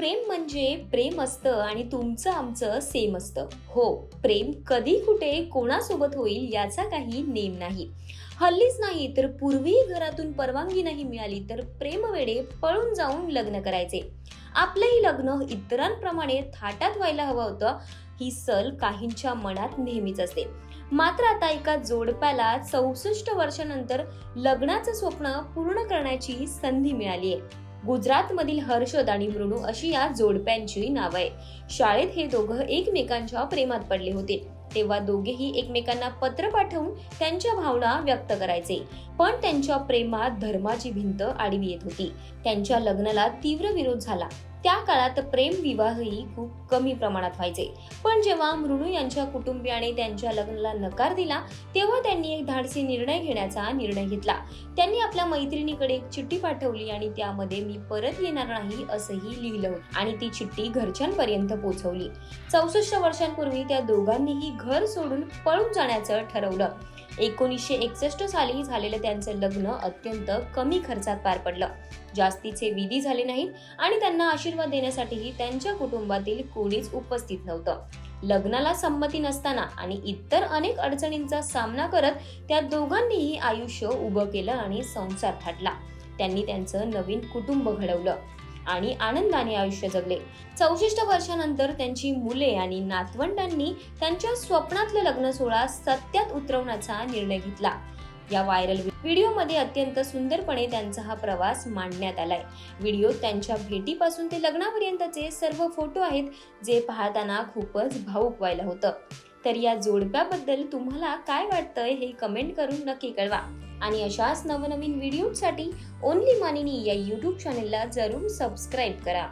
प्रेम म्हणजे प्रेम असतं आणि तुमचं आमचं सेम असतं. हो प्रेम कधी कुठे कोणासोबत होईल याचा काही नेम नाही. हल्लीच नाही तर पूर्वी घरातून परवानगी नाही मिळाली तर प्रेमवेडे पळून जाऊन लग्न करायचे. आपलंही लग्न इतरांप्रमाणे थाटात व्हायला हवं होतं. ही सल काहींच्या मनात नेहमीच असते. मात्र आता एका जोडप्याला चौसष्ट वर्षानंतर लग्नाचं स्वप्न पूर्ण करण्याची संधी मिळाली आहे गुजरातमधील हर्षद आणि मृणू अशी या जोडप्यांची नावं आहे शाळेत हे दोघं एकमेकांच्या प्रेमात पडले होते. तेव्हा दोघेही एकमेकांना पत्र पाठवून त्यांच्या भावना व्यक्त करायचे. पण त्यांच्या प्रेमात धर्माची भिंत आडवी येत होती. त्यांच्या लग्नाला तीव्र विरोध झाला. त्या काळात प्रेम विवाहही खूप कमी प्रमाणात व्हायचे. पण जेव्हा मृणू यांच्या कुटुंबियाने त्यांच्या लग्नाला नकार दिला तेव्हा त्यांनी एक धाडसी निर्णय घेण्याचा निर्णय घेतला. त्यांनी आपल्या मैत्रिणीकडे एक चिठ्ठी पाठवली आणि त्यामध्ये मी परत येणार नाही असंही लिहिलं आणि ती चिठ्ठी घरच्यांपर्यंत पोहोचवली. चौसष्ट वर्षांपूर्वी त्या दोघांनीही घर सोडून पळून जाण्याचं ठरवलं. एकोणीसशे एकसष्ट साली झालेलं त्यांचं लग्न अत्यंत कमी खर्चात पार पडलं. जास्तीचे विधी झाले नाहीत आणि त्यांना आशीर्वाद देण्यासाठीही त्यांच्या कुटुंबातील कोणीच उपस्थित नव्हतं. लग्नाला संमती नसताना आणि इतर अनेक अडचणींचा सामना करत त्या दोघांनीही आयुष्य उभं केलं आणि संसार थाटला. त्यांनी त्यांचं नवीन कुटुंब घडवलं. आणि आनंदाने आयुष्य जगले. चौसष्ट वर्षानंतर त्यांची मुले आणि नातवंडांनी त्यांच्या स्वप्नातलं लग्न सोहळा सत्यात उतरवण्याचा निर्णय घेतला. या व्हायरल व्हिडिओमध्ये अत्यंत सुंदरपणे त्यांचा हा प्रवास मांडण्यात आलाय. व्हिडिओत त्यांच्या भेटीपासून ते लग्नापर्यंतचे सर्व फोटो आहेत जे पाहताना खूपच भाऊक व्हायला होतं. तर या जोडप्याबद्दल तुम्हाला काय वाटतंय हे कमेंट करून नक्की कळवा. आणि अशाच नवनवीन व्हिडिओसाठी ओनली मानिनी या यूट्यूब चॅनेलला जरूर सबस्क्राईब करा.